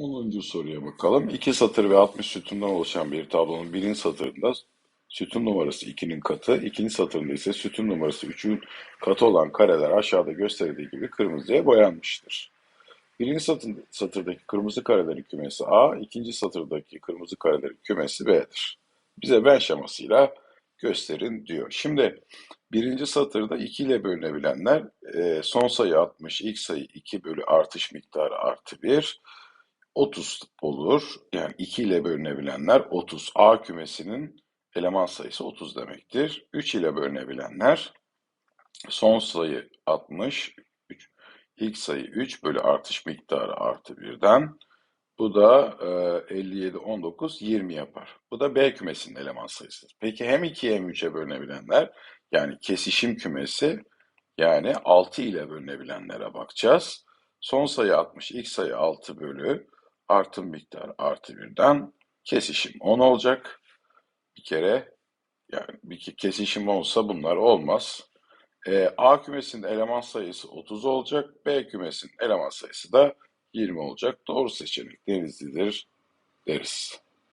10. soruya bakalım. 2 satır ve 60 sütundan oluşan bir tablonun birinci satırında sütun numarası 2'nin katı, ikinci satırında ise sütun numarası 3'ün katı olan kareler aşağıda gösterildiği gibi kırmızıya boyanmıştır. Birinci satır, satırdaki kırmızı karelerin kümesi A, ikinci satırdaki kırmızı karelerin kümesi B'dir. Bize Venn şemasıyla gösterin diyor. Şimdi birinci satırda 2 ile bölünebilenler e, son sayı 60, ilk sayı 2 bölü artış miktarı artı 1, 30 olur. Yani 2 ile bölünebilenler 30. A kümesinin eleman sayısı 30 demektir. 3 ile bölünebilenler son sayı 60, 3, ilk sayı 3 bölü artış miktarı artı 1'den. Bu da e, 57, 19, 20 yapar. Bu da B kümesinin eleman sayısıdır. Peki hem 2'ye hem 3'e bölünebilenler yani kesişim kümesi yani 6 ile bölünebilenlere bakacağız. Son sayı 60, ilk sayı 6 bölü artım miktarı artı 1'den kesişim 10 olacak. Bir kere yani bir ke- kesişim olsa bunlar olmaz. Ee, A kümesinin eleman sayısı 30 olacak. B kümesinin eleman sayısı da 20 olacak. Doğru seçenek Denizli'dir deriz.